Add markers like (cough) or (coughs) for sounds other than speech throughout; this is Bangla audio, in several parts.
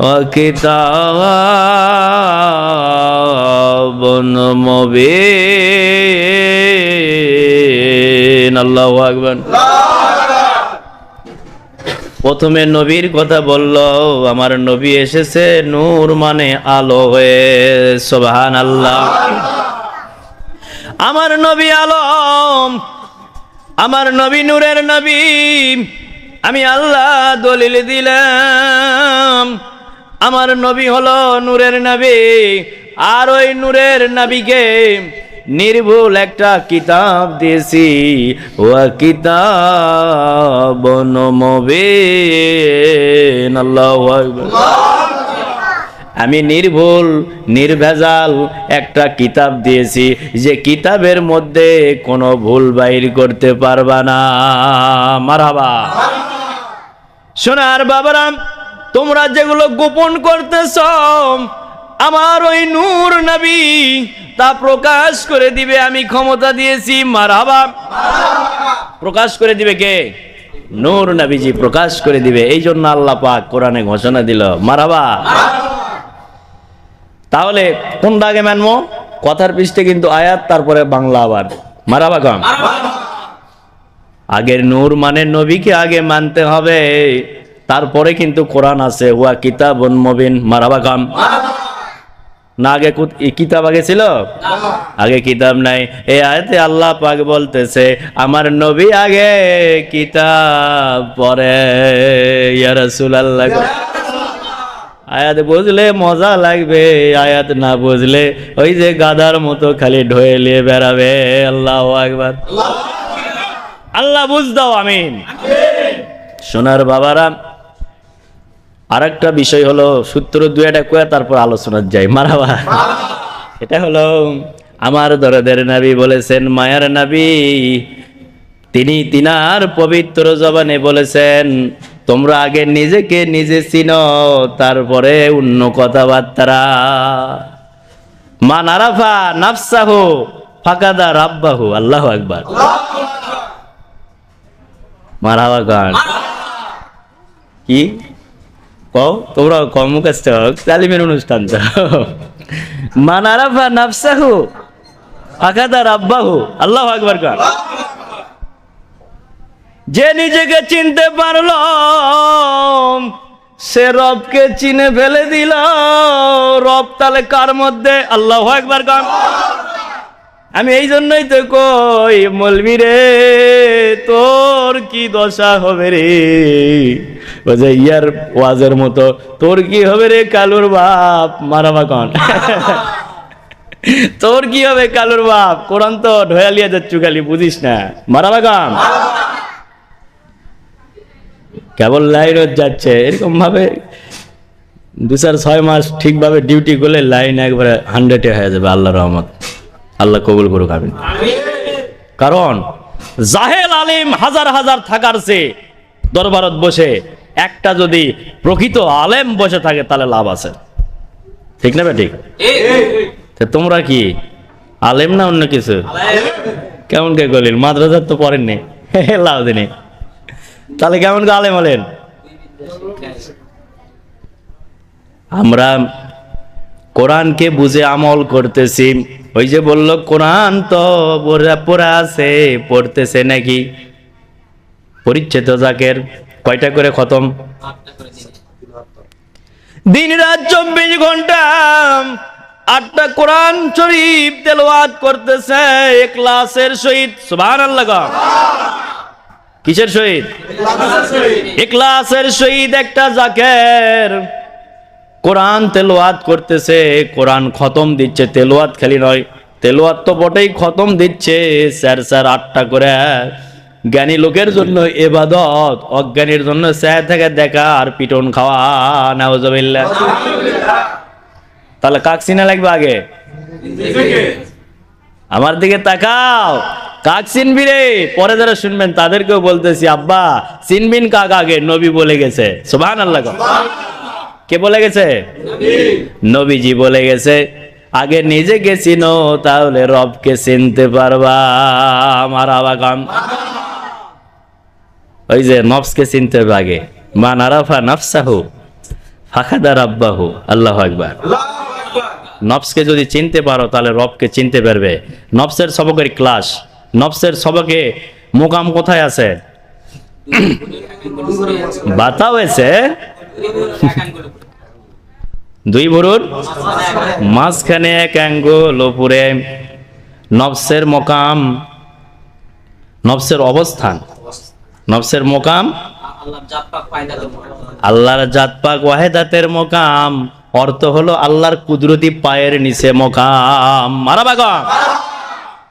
وكتاب مبين الله أكبر প্রথমে নবীর কথা বলল আমার নবী এসেছে নূর মানে আলো হয়ে সোবাহান আল্লাহ আমার নবী আলম আমার নবী নূরের নবী আমি আল্লাহ দলিল দিলাম আমার নবী হলো নূরের নবী, আর ওই নূরের নবীকে নির্ভুল একটা কিতাব দিয়েছি। ও কিতাব আমি নির্ভুল, নির্ভেজাল একটা কিতাব দিয়েছি, যে কিতাবের মধ্যে কোনো ভুল বাইর করতে পারবা না। মারাবা সোনার বাবারাম তোমরা যেগুলো গোপন করতেছ, আমার ওই নূর নবী তা প্রকাশ করে দিবে, আমি ক্ষমতা দিয়েছি, মারাবা। প্রকাশ করে দিবে কে? নূর নবীজি প্রকাশ করে দিবে এই জন্য আল্লাহ পাক কোরআনে ঘোষণা দিল, মারাবা। তাহলে কোনটা আগে মানবো? কথার পৃষ্ঠে কিন্তু আয়াত, তারপরে বাংলা আবার। মারাবা কম? আগের নূর মানে নবীকে আগে মানতে হবে। তারপরে কিন্তু কোরআন আছে ওয়া কিতাব মবিন মারাবা কাম না আগে কিতাব আগে ছিল? আগে কিতাব নাই। এ আয়াতে আল্লাহ পাক বলতেছে আমার নবী আগে কিতাব পরে ইয়া রাসূলুল্লাহ। আয়াত বুঝলে মজা লাগবে আয়াত না বুঝলে ওই যে গাদার মতো খালি ঢয়ে নিয়ে বেড়াবে। আল্লাহ একবার আল্লাহ বুঝ দাও আমিন। সোনার বাবারা আর একটা বিষয় হলো, সূত্র দু একটা কয়ে তারপর আলোচনার যাই। মারাবা। এটা হলো, আমার দরদের নাবি বলেছেন, মায়ার নাবি, তিনি তিনার পবিত্র জবানে বলেছেন, তোমরা আগে নিজেকে নিজে চিনো, তারপরে অন্য কথাবার্তারা। মা নারাফা নাফসাহু ফাকাদা রাব্বাহু। আল্লাহ আকবার। মারাবা গান। কি? কও, তোমরা কম মুখস্থ তালিমের অনুষ্ঠান তো। মানারাফা নাফসাহু ফাকাদা রাব্বাহু, আল্লাহু আকবার গান যে নিজেকে চিনতে পারল, সে রবকে চিনে ফেলে দিল। রব তাহলে কার মধ্যে? আল্লাহ একবার গান আমি এই জন্যই তো কই মলবি রে, তোর কি দশা হবে রে? যে ইয়ার ওয়াজের মতো, তোর কি হবে রে কালুর বাপ? মারাবা কন। (laughs) তোর কি হবে কালুর বাপ? কোরআন তো ঢয়ালিয়া যাচ্ছু খালি, বুঝিস না। মারাবা কন। কেবল লাইন যাচ্ছে। এরকম ভাবে দু চার ছয় মাস ঠিকভাবে ডিউটি করলে লাইন একবারে হান্ড্রেডে হয়ে যাবে আল্লাহ রহমত। আল্লাহ কবুল করুক, আমিন। কারণ জাহেল আলিম হাজার হাজার থাকার চেয়ে দরবারত বসে একটা যদি প্রকৃত আলেম বসে থাকে, তাহলে লাভ আছে। ঠিক না ঠিক তোমরা কি আলেম না অন্য কিছু? কেমন কে করলেন মাদ্রাসার তো পড়েননি লাভ দিনে। তাহলে কেমন কে আলেম হলেন? আমরা কোরআনকে বুঝে আমল করতেছি ওই যে বলল কোরআন তো পড়া পড়া আছে পড়তেছে নাকি? পরিচ্ছেদ জাকের কয়টা করে খতম? দিন রাত চব্বিশ ঘণ্টা আটটা কোরআন শরীফ তেলাওয়াত করতেছে ক্লাসের সহিত সুবহানাল্লাহ কিসের সহিত ইখলাসের সহিত একটা জাকের। কোরআন তেলোয়াত করতেছে, কোরআন খতম দিচ্ছে তেলোয়াত খালি নয় তেলোয়াত তো বটেই খতম দিচ্ছে, স্যার স্যার, আটটা করে জ্ঞানী লোকের জন্য এবাদত, অজ্ঞানীর জন্য স্যার থেকে দেখা আর পিটন খাওয়া নাউজবিল্লাহ তাহলে কাক চিনা লাগবে আগে? আমার দিকে তাকাও। কাক চিনবি রে? পরে যারা শুনবেন, তাদেরকেও বলতেছি, আব্বা, চিনবিন কাক আগে? নবী বলে গেছে। সুবহান আল্লাহ কে বলে গেছে? নবীজি। বলে গেছে আগে নিজেকে চিনো তাহলে রবকে চিনতে পারবা আমার আবাকাম ওই যে নফসকে চিনতে হবে আগে। মা নারাফা নফসাহু ফাখাদা রাব্বাহু আল্লাহ একবার নফসকে যদি চিনতে পারো তাহলে রবকে চিনতে পারবে। নফসের সবকের ক্লাস নফসের সবকে মোকাম কোথায় আছে? (coughs) বাতা হয়েছে দুই ভরুর মাঝখানে এক অ্যাঙ্গুল, ওপরে নফসের মোকাম, নবসের অবস্থান। নবসের মোকাম? আল্লাহর জাতপাক ওয়াহেদাতের মোকাম। অর্থ হলো আল্লাহর কুদরতি পায়ের নিচে মোকাম। মারা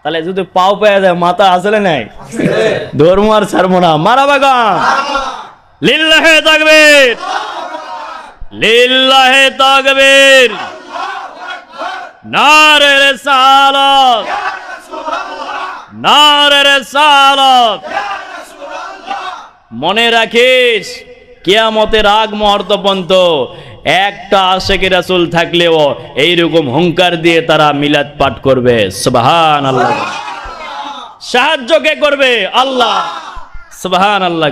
তাহলে যদি পাও পেয়ে যায়, মাথা আসলে নাই? ধর্ম আর ছাড়বো না। মারা বাগাম লিল্লাহে তাকবীর! লিল্লাহে তাকবীর। নারে রিসালাত। নারে রিসালাত। মনে রাখিস, কিয়ামতের আগ মুহূর্ত পর্যন্ত একটা আশেকের রাসূল থাকলেও এইরকম হুঙ্কার দিয়ে তারা মিলাদ পাঠ করবে। সুবহান আল্লাহ সাহায্য কে করবে? আল্লাহ। সুবহান আল্লাহ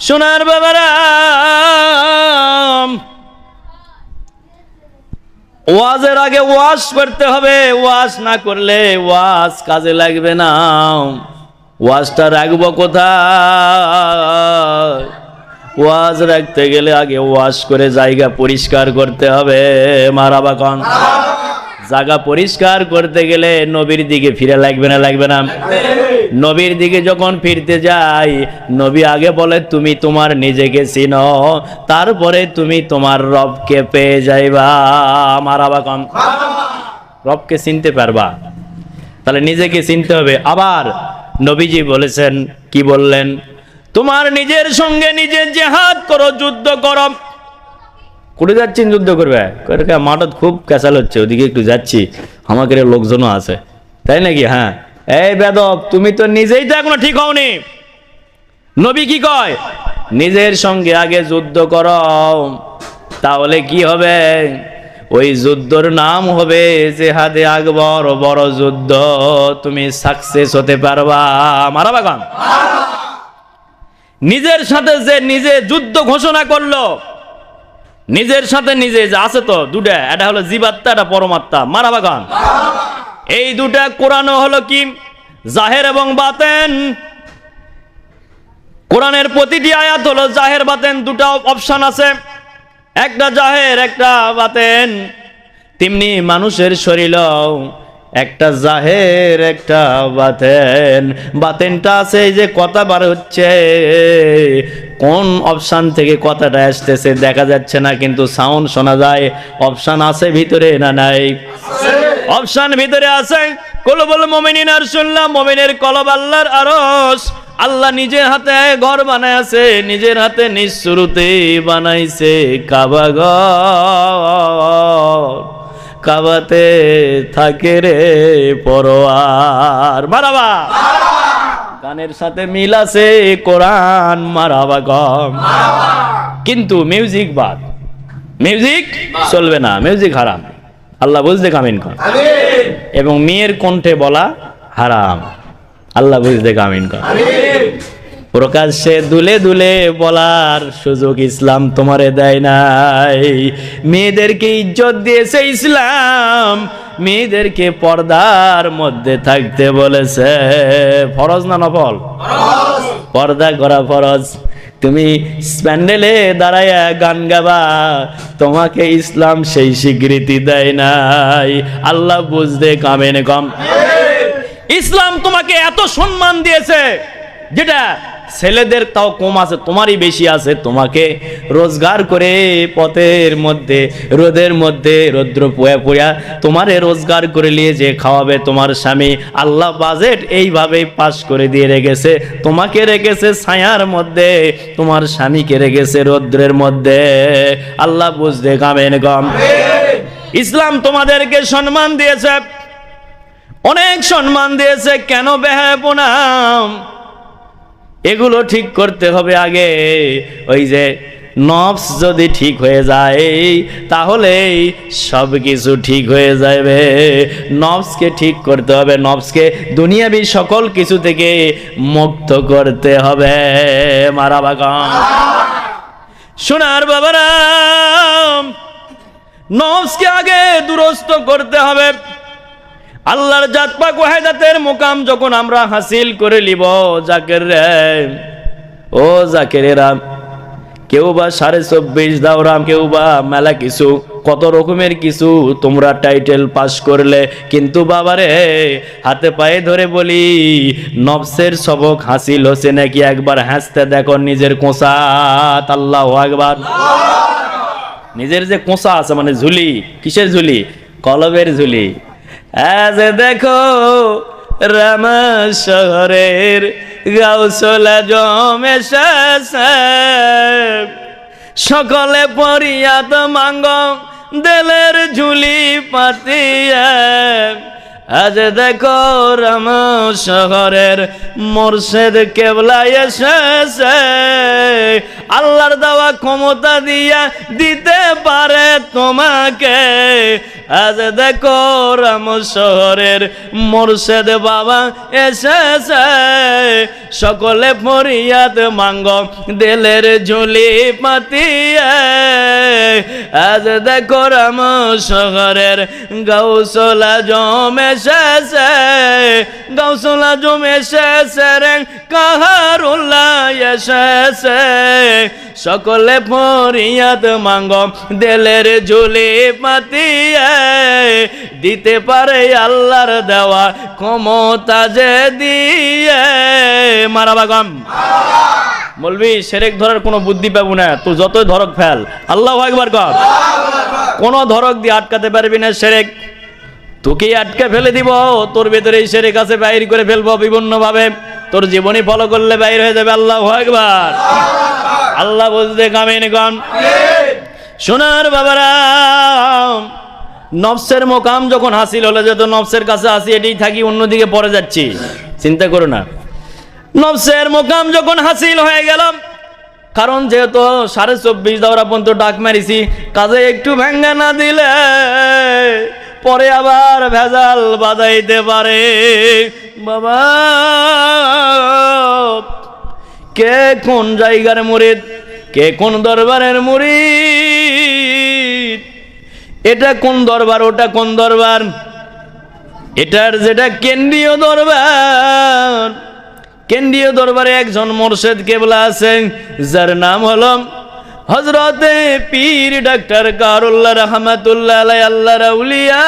সোনার বাবারা, ওয়াজের আগে ওয়াজ করতে হবে, ওয়াজ না করলে ওয়াজ কাজে লাগবে না। ওয়াজটা রাখব কোথায়? ওয়াজ রাখতে গেলে আগে ওয়াজ করে জায়গা পরিষ্কার করতে হবে, মারাবা কন। জায়গা পরিষ্কার করতে গেলে নবীর দিকে ফিরে লাগবে না লাগবে না। নবীর দিকে যখন ফিরতে যাই, নবী আগে বলে, তুমি তোমার নিজেকে চিনো, তারপরে তুমি তোমার রবকে পেয়ে যাইবা। মারাবা কন রবকে চিনতে পারবা? তাহলে নিজেকে চিনতে হবে। আবার নবীজি বলেছেন, কি বললেন? তোমার নিজের সঙ্গে নিজে জেহাদ করো, যুদ্ধ করো। করে যাচ্ছেন যুদ্ধ করবে? মাঠত খুব ক্যাসাল হচ্ছে, ওদিকে একটু যাচ্ছি। আমাকে লোকজনও আছে। তাই নাকি? হ্যাঁ। এই বেদব, তুমি তো নিজেই তো এখনও ঠিক হওনি। নবী কি কয়? নিজের সঙ্গে আগে যুদ্ধ করো। তাহলে কি হবে? ওই যুদ্ধর নাম হবে যে জেহাদে আকবর, বড় যুদ্ধ। তুমি সাকসেস হতে পারবা। মারা বাগান। নিজের সাথে যে নিজে যুদ্ধ ঘোষণা করল নিজের সাথে নিজে যে আছে তো দুটা, এটা হলো জীবাত্মা, এটা পরমাত্মা। মারা বাগান। এই দুটা কোরআন হলো কি? জাহের এবং বাতেন। কোরআনের প্রতিটি আয়াত হলো জাহের, বাতেন, দুটা অপশন আছে। একটা জাহের, একটা বাতেন। তেমনি মানুষের শরীর একটা জাহের, একটা বাতেন। বাতেনটা আছে এই যে কথা বার হচ্ছে। কোন অপশান থেকে কথাটা আসতেছে দেখা যাচ্ছে না, কিন্তু সাউন্ড শোনা যায়। অপশান আছে ভিতরে না নাই? অপশান ভিতরে আছে। কলবল মমিনিন আর শুনলাম, মমিনের কলব আল্লাহর আরস আল্লাহ নিজের হাতে ঘর বানায় আছে নিজের হাতে নিঃশুরুতে বানাইছে কাবা ঘর। কাবাতে থাকে রে পরোয়ার। মারাবা। গানের সাথে মিল আছে কোরআন মারাবা গম। কিন্তু মিউজিক বাদ। মিউজিক চলবে না মিউজিক হারাম। আল্লাহ বুঝতে কামিন কর। এবং মেয়ের কণ্ঠে বলা হারাম। আল্লাহ বুঝতে কামিন কর। প্রকাশ্যে দুলে দুলে বলার সুযোগ ইসলাম তোমারে দেয় নাই। মেয়েদেরকে ইজ্জত দিয়েছে ইসলাম মেয়েদেরকে পর্দার মধ্যে থাকতে বলেছে। ফরজ না নফল? পর্দা করা ফরজ। তুমি স্প্যান্ডেলে দাঁড়াইয়া গান গাবা তোমাকে ইসলাম সেই স্বীকৃতি দেয় নাই। আল্লাহ বুঝতে কামেনে কম। ইসলাম তোমাকে এত সম্মান দিয়েছে যেটা ছেলেদের তাও কম আছে, তোমারই বেশি আছে। তোমাকে রোজগার করে পথের মধ্যে, রোদের মধ্যে, রৌদ্র পোয়া পোয়া তোমারে রোজগার করে নিয়ে যে খাওয়াবে তোমার স্বামী, আল্লাহ বাজেট এইভাবেই পাশ করে দিয়ে রেখেছে। তোমাকে রেখেছে ছায়ার মধ্যে, তোমার স্বামীকে রেখেছে রৌদ্রের মধ্যে। আল্লাহ বুঝতে গামেন গম। ইসলাম তোমাদেরকে সম্মান দিয়েছে। অনেক সম্মান দিয়েছে, কেন বেহাপনাম এগুলো ঠিক করতে হবে আগে। ওই যে নফস যদি ঠিক হয়ে যায়, তাহলে সব কিছু ঠিক হয়ে যাবে। নফসকে ঠিক করতে হবে, নফসকে দুনিয়াবি সকল কিছু থেকে মুক্ত করতে হবে। মারা বাগান। সোনার বাবারা নফসকে আগে দুরস্ত করতে হবে। আল্লাহর জাত পাক ওয়াহিদাতের মুকাম যখন আমরা হাসিল করে লিব জাকের রে, ও জাকের রাম কেউ বা সাড়ে চব্বিশ দাওরাম কেউ বা মেলা কিছু, কত রকমের কিছু তোমরা টাইটেল পাস করলে। কিন্তু বাবারে, হাতে পায়ে ধরে বলি নবসের সবক হাসিল হচ্ছে নাকি? একবার হাসতে দেখো নিজের কোসাত আল্লাহ একবার নিজের যে কোষা আছে মানে ঝুলি, কিসের ঝুলি? কলবের ঝুলি। আজ দেখো রামা শহরের গাউসলা জমে সকলে পরিয়াত মাঙ্গম দেলের ঝুলি পাতিয়া। আজ দেখো রাম শহরের মোরশেদ কেবলা এসেছে। আল্লাহর দেওয়া ক্ষমতা দিয়া দিতে পারে তোমাকে। আজ দেখো রাম শহরের মোরশেদ বাবা এসেছে। সকলে ফরিয়াদ মাঙ্গ, দিলের ঝুলি পাতিয়া। আজ দেখো রাম শহরের গৌসলা জমে শেষে গৌসলা জমে শেষে রে, কাহারুল্লাহ এসেছে। সকলে ফরিয়াদ মাঙ্গ, দেলের ঝুলি পাতিয়া। দিতে পারে আল্লাহর দেওয়া ক্ষমতা যে দিয়ে। মারা বাগাম বলবি সেরেক ধরার কোনো বুদ্ধি পাবো না। তুই যতই ধরক ফেল। আল্লাহ একবার কর। কোনো ধরক দিয়ে আটকাতে পারবি না সেরেক। তোকেই আটকে ফেলে দিব। তোর ভেতরে এই সেরেক আছে বাইর করে ফেলব বিভিন্ন ভাবে তোর জীবনী ফলো করলে বাইর হয়ে যাবে আল্লাহ একবার আল্লাহ বলতে কামিন সোনার বাবারা, নফসের মোকাম যখন হাসিল, হলে যেত নফসের কাছে আসি, এটাই থাকি, অন্যদিকে পরে যাচ্ছি। চিন্তা করো না। নফসের মোকাম যখন হাসিল হয়ে গেলাম, কারণ যেহেতু সাড়ে চব্বিশ দাওরা পর্যন্ত ডাক মারিছি, কাজে একটু ভেঙ্গা না দিলে পরে আবার ভেজাল বাজাইতে পারে। বাবা, কে কোন জায়গার মুরিদ? কে কোন দরবারের মুরিদ? এটা কোন দরবার, ওটা কোন দরবার? এটার যেটা কেন্দ্রীয় দরবার। কেন্দ্রীয় দরবারে একজন মোর্শেদ কেবলা আছেন, যার নাম হলো হজরতে পীর ডাক্তার কারুল্লাহ রহমাতুল্লাহ আল্লাহ রাউলিয়া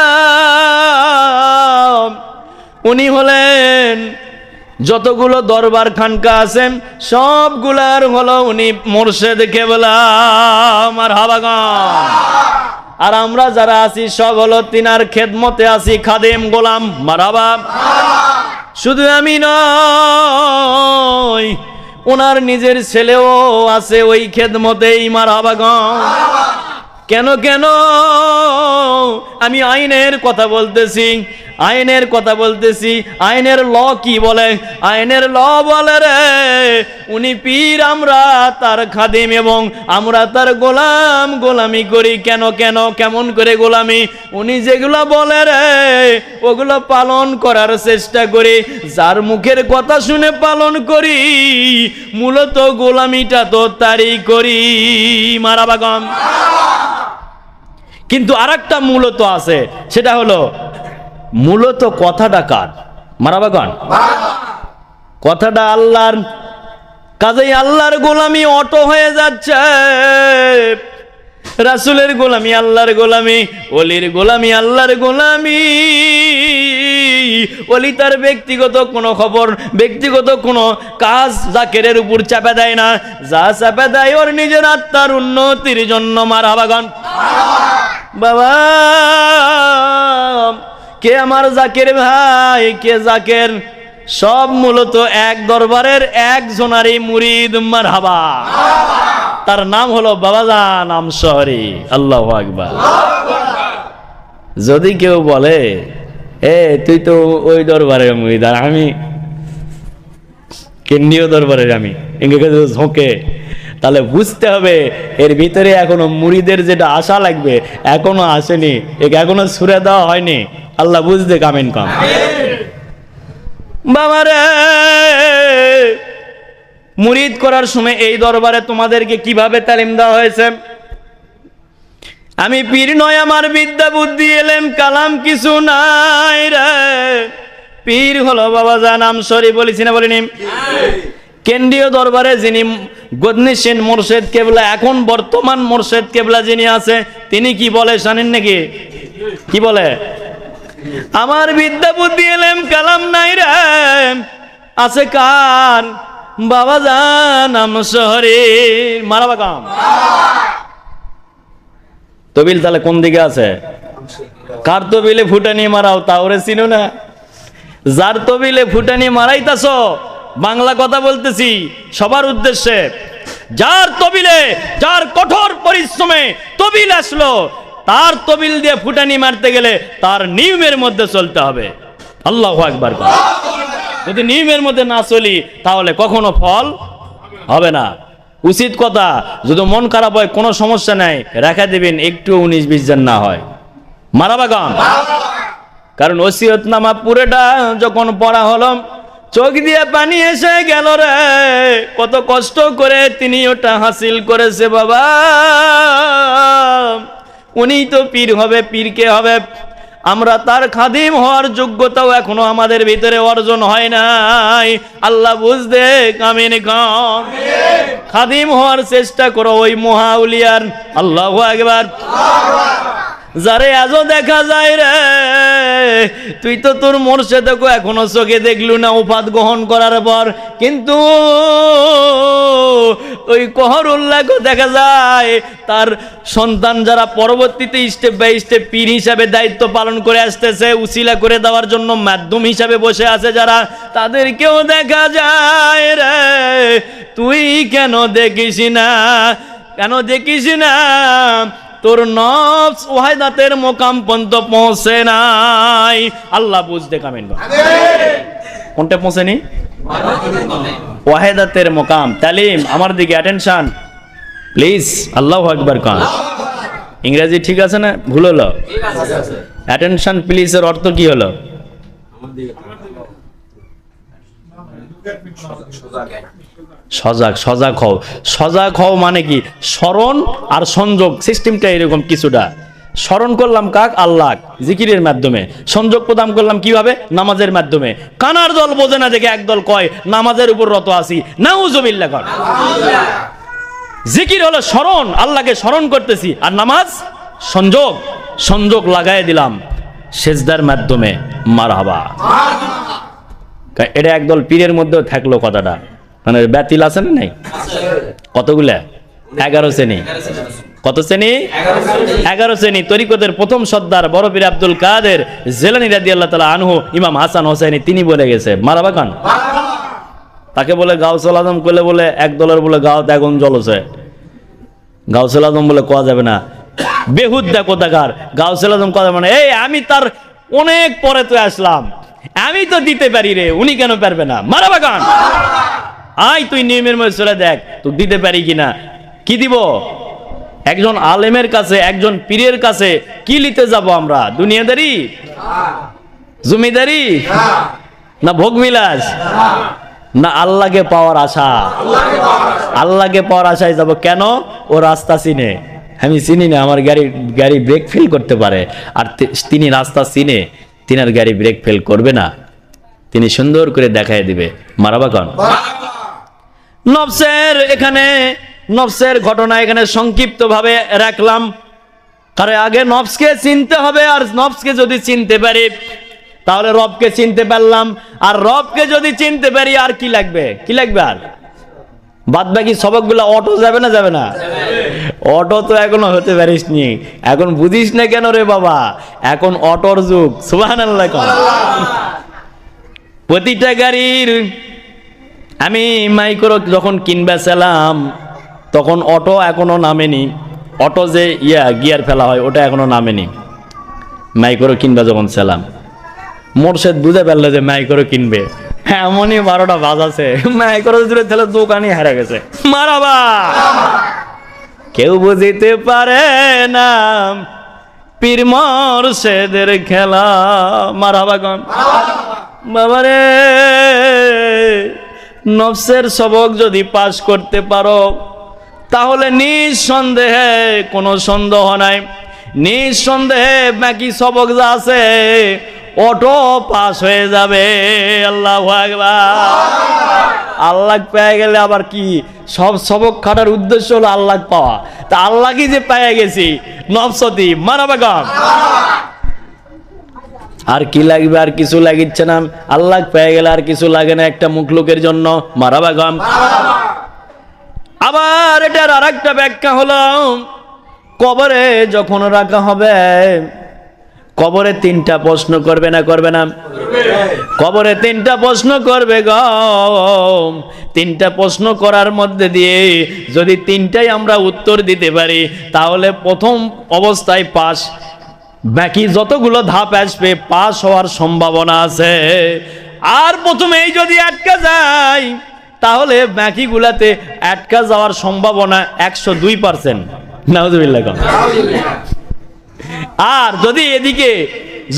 উনি হলেন যতগুলো দরবার খানকা আছেন, সবগুলার হলো উনি মোর্শেদ কেবলা। আমার আর আমরা যারা আছি, সব হলো তিনার খেদমতে আছি, খাদেম গোলাম। মারাবা শুধু আমি নয় ওনার নিজের ছেলেও আছে ওই খেদ মতেই মারাবাগন কেন কেন? আমি আইনের কথা বলতেছি আইনের কথা বলতেছি, আইনের ল কি বলে? আইনের ল বলে রে, উনি পীর, আমরা তার খাদিম এবং আমরা তার গোলাম। গোলামি করি কেন কেন, কেমন করে গোলামি? উনি যেগুলো বলে রে, ওগুলো পালন করার চেষ্টা করি। যার মুখের কথা শুনে পালন করি, মূলত গোলামিটা তো তারই করি। মারাবাগম কিন্তু আরেকটা মূলত আছে, সেটা হলো মূলত কথাটা কার? মারাবাগন কথাটা আল্লাহর, কাজেই আল্লাহর গোলামি অটো হয়ে যাচ্ছে। রাসুলের গোলামি আল্লাহর গোলামি অলির গোলামি আল্লাহর গোলামি। অলি তার ব্যক্তিগত কোনো খবর, ব্যক্তিগত কোনো কাজ জাকেরের উপর চাপে দেয় না। যা চাপে দেয় ওর নিজের আত্মার উন্নতির জন্য মারাবাগন বাবা কে আমার জাকের ভাই, কে জাকের? সব মূলত এক দরবারের একজনারই মুরিদ, মারহাবা। তার নাম হলো বাবাজা নাম শহরি আল্লাহ আকবার। যদি কেউ বলে, এ, তুই তো ওই দরবারের মুরিদ মুড়িদার আমি কেন্দ্রীয় দরবারের আমি ঝোঁকে, তাহলে বুঝতে হবে এর ভিতরে এখনও মুড়িদের যেটা আশা লাগবে, এখনও আসেনি, একে এখনও সুরে দেওয়া হয়নি। আল্লাহ বুঝতে কামেন কাম। বাবারে মুরিদ করার সময় এই দরবারে তোমাদেরকে কীভাবে তালিম দেওয়া হয়েছে? আমি পীর নয়, আমার বিদ্যা, বুদ্ধি, এলেম, কালাম কিছু নাই রে। পীর হলো বাবা যা নাম সরি বলেছি না বলিনি? কেন্দ্রীয় দরবারে যিনি গদনি সেন মোর্শেদ কেবলা, এখন বর্তমান মোর্শেদ কেবলা যিনি আছে, তিনি কি বলে, জানেন নাকি? কি বলে? আমার বিদ্যা বুদ্ধি এলেম, কালাম নাই রে। আছে কার? বাবা জানাম শহরে। মারাবা কাম তবিল তাহলে কোন দিকে আছে? কার তবিলে ফুটানি মারাও তাওরে চিনো না। যার তবিলে ফুটানি মারাইতাছ, বাংলা কথা বলতেছি, সবার উদ্দেশ্যে। যার তবিলে, যার কঠোর পরিশ্রমে তবিল আসলো তার তবিল দিয়ে ফুটানি মারতে গেলে তার নিয়মের মধ্যে চলতে হবে। আল্লাহ একবার যদি নিয়মের মধ্যে না চলি, তাহলে কখনো ফল হবে না। উচিত কথা, যদি মন খারাপ হয়, কোনো সমস্যা নাই, রেখা দিবেন, একটু উনিশ বিশ জন না হয়। মারাবাগাম কারণ ওসিয়তনামা পুরোটা যখন পড়া হলো, চোখ দিয়ে পানি এসে গেল রে। কত কষ্ট করে তিনি ওটা হাসিল করেছে বাবা। উনি তো পীর হবে পীরকে হবে? আমরা তার খাদিম হওয়ার যোগ্যতাও এখনও আমাদের ভিতরে অর্জন হয় নাই। আল্লাহ বুঝতে কামিন কম। খাদিম হওয়ার চেষ্টা করো ওই মহাউলিয়ার আল্লাহ একবার যারে আজও দেখা যায় রে, তুই তো তোর মোর্শে দেখো এখনও চোখে দেখলু না, উপাদ গ্রহণ করার পর। কিন্তু ওই কহর উল্লাখ দেখা যায় তার সন্তান যারা পরবর্তীতে স্টেপ বাই স্টেপ পীর হিসাবে দায়িত্ব পালন করে আসতেছে উসিলা করে দেওয়ার জন্য মাধ্যম হিসাবে বসে আছে যারা তাদেরকেও দেখা যায় রে। তুই কেন দেখিস না? কেন দেখিস না? তোর নফস ওয়াহিদাতের মোকাম পর্যন্ত পৌঁছে নাই। আল্লাহ বুঝতে কামেন কোনটা পৌঁছেনি? ওয়াহেদাতের মোকাম, তালিম, আমার দিকে অ্যাটেনশন প্লিজ আল্লাহ একবার কান। ইংরেজি ঠিক আছে না? ভুল হলো। অ্যাটেনশন প্লিজের অর্থ কি হলো? সজাগ সজাগ হও। সজাগ হও মানে কি? স্মরণ আর সংযোগ সিস্টেমটা এরকম কিছুটা। স্মরণ করলাম কাক? আল্লাহ। জিকিরের মাধ্যমে। সংযোগ প্রদান করলাম কীভাবে? নামাজের মাধ্যমে। কানার দল বোঝে না দেখে একদল কয়, নামাজের উপর রত আসি নাউজবিল্লা কর। জিকির হলো স্মরণ, আল্লাহকে স্মরণ করতেছি। আর নামাজ, সংযোগ সংযোগ লাগাই দিলাম সেজদার মাধ্যমে। মারহাবা। এটা একদল পীরের মধ্যেও থাকল কথাটা। মানে ব্যাতিল আছে না নাই? কতগুলা? এগারো শ্রেণি। কত শ্রেণি? এগারো শ্রেণি। তরিকতের প্রথম সর্দার বড় পীর আব্দুল কাদের জেলানি রাদি আল্লাহ তালা আনহু, ইমাম হাসান হোসেনি তিনি বলে গেছে। মারাবা খান তাকে বলে গাউসুল আজম করলে বলে এক দলের বলে গাও এখন জলছে গাউসুল আজম বলে কোয়া যাবে না। বেহুদ দেখো দেখার গাউসুল আজম কথা মানে এই, আমি তার অনেক পরে তো আসলাম। আমি তো দিতে পারি রে, উনি কেন পারবে না? মারা বাগান আয়, তুই নিয়মের মধ্যে চলে দেখ তুই দিতে পারি কিনা। কি দিব? একজন আলেমের কাছে, একজন পীরের কাছে কি নিতে যাব আমরা? দুনিয়াদারি? জমিদারি? না ভোগ ভোগবিলাস না আল্লাহকে পাওয়ার আশা? আল্লাহকে পাওয়ার আশায় যাব কেন? ও রাস্তা চিনে। আমি চিনি না, আমার গাড়ি গাড়ি ব্রেক ফেল করতে পারে। আর তিনি রাস্তা চিনে, তিনার গাড়ি ব্রেক ফেল করবে না। তিনি সুন্দর করে দেখায় দিবে। মারাবা কন? নবসের এখানে নবসের ঘটনা এখানে সংক্ষিপ্তভাবে রাখলাম। কারণ আগে নবসকে চিনতে হবে, আর নবসকে যদি চিনতে পারি, তাহলে রবকে চিনতে পারলাম। আর রবকে যদি চিনতে পারি, আর কি লাগবে? কি লাগবে আর? বাদ বাকি সবকগুলো অটো যাবে না যাবে না? অটো তো এখনও হতে পারিস নি এখন বুঝিস না কেন রে বাবা? এখন অটোর যুগ। সুবাহান প্রতিটা গাড়ির আমি মাইক্রো যখন কিনবে ছিলাম তখন অটো এখনও নামেনি। অটো যে ইয়া গিয়ার ফেলা হয়, ওটা এখনও নামেনি। মাইক্রো কিনবা যখন ছিলাম মোরশেদ বুঝে পারল যে মাইক্রো কিনবে। এমনই বারোটা বাজ আছে। মাইক্রো জুড়ে তাহলে দোকানই হারা গেছে। মারাবা! কেউ বুঝিতে পারে না, পীর মোরশেদের খেলা। মারাবা গন বাবারে, নফসের সবক যদি পাশ করতে পারো তাহলে নিঃসন্দেহে কোনো সন্দেহ নাই। নিঃসন্দেহে বাকি সবক যা আছে, অটো পাস হয়ে যাবে। আল্লাহ আল্লাহ পেয়ে গেলে আবার কি? সব সবক খাটার উদ্দেশ্য হলো আল্লাহ পাওয়া। তা আল্লাহ কি যে পেয়ে গেছি, নফসতি মারাবা গাম আর কি লাগবে, আর কিছু লাগিচ্ছে না। আল্লাহ পেয়ে গেলে আর কিছু লাগে না একটা মুখ লোকের জন্য মারাবা গাম আবার এটার আর একটা ব্যাখ্যা হলো, কবরে যখন রাখা হবে, কবরে তিনটা প্রশ্ন করবে না করবে না? কবরে তিনটা প্রশ্ন করবে গ। তিনটা প্রশ্ন করার মধ্যে দিয়ে যদি তিনটাই আমরা উত্তর দিতে পারি, তাহলে প্রথম অবস্থায় পাস বাকি যতগুলো ধাপ আসবে পাস হওয়ার সম্ভাবনা আছে। আর প্রথমেই যদি আটকা যায় তাহলে বাকিগুলাতে আটকা যাওয়ার সম্ভাবনা একশো দুই পার্সেন্ট। আর যদি এদিকে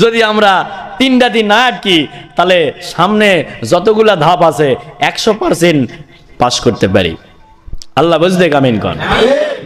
যদি আমরা তিনটা দিন না আটকি, তাহলে সামনে যতগুলা ধাপ আছে একশো পার্সেন্ট পাশ করতে পারি। আল্লাহ বুঝতে কামিন কন।